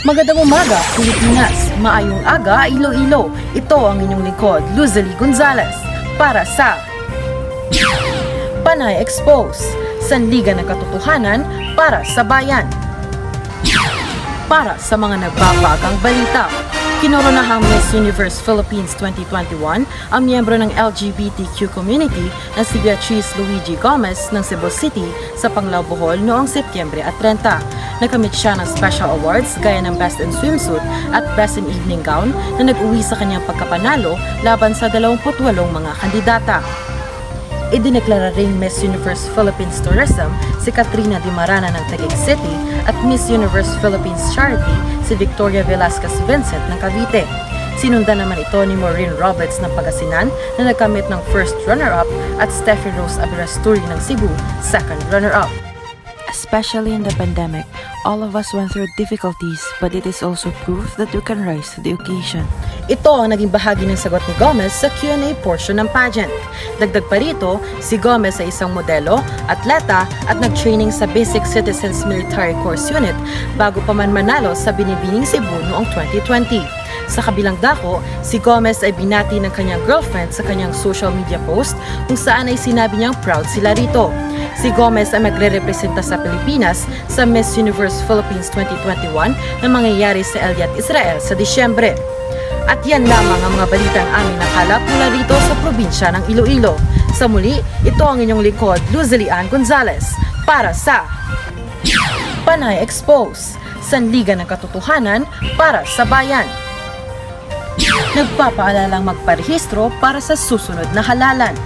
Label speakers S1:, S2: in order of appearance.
S1: Magandang umaga, Pilipinas. Maayong aga, Iloilo. Ito ang inyong lingkod, Luzali Gonzalez. Para sa Panay Expose, Sanligan ng Katotohanan para sa Bayan. Para sa mga nagbabagang balita, kinoronahang Miss Universe Philippines 2021 ang miyembro ng LGBTQ community na si Beatrice Luigi Gomez ng Cebu City sa Panglao Bohol noong Setyembre at 30. Nakamit siya ng special awards gaya ng Best in Swimsuit at Best in Evening Gown na nag-uwi sa kanyang pagkapanalo laban sa 28 mga kandidata. Idineklara ring Miss Universe Philippines Tourism si Katrina Di Marana ng Taguig City at Miss Universe Philippines Charity si Victoria Velasquez Vincent ng Cavite. Sinundan naman ito ni Maureen Roberts ng Pagasinan na nagkamit ng first runner-up at Steffi Rose Aberasturi ng Cebu, second runner-up.
S2: Especially in the pandemic, all of us went through difficulties, but it is also proof that we can rise to the occasion.
S1: Ito ang naging bahagi ng sagot ni Gomez sa Q&A portion ng pageant. Dagdag pa rito, si Gomez ay isang modelo, atleta at nag-training sa Basic Citizens Military Course Unit bago pa man manalo sa Binibining Cebu noong 2020. Sa kabilang dako, si Gomez ay binati ng kanyang girlfriend sa kanyang social media post kung saan ay sinabi niyang proud sila rito. Si Gomez ay magre-representa sa Pilipinas sa Miss Universe Philippines 2021 na mangyayari sa Eliat, Israel sa Disyembre. At yan lamang ang mga balitang aming nakalap mula rito sa probinsya ng Iloilo. Sa muli, ito ang inyong lingkod, Luzeli Ann Gonzalez, para sa Panay Expose, Sanligan ng Katotohanan para sa Bayan. Nagpapaalalang magparehistro para sa susunod na halalan.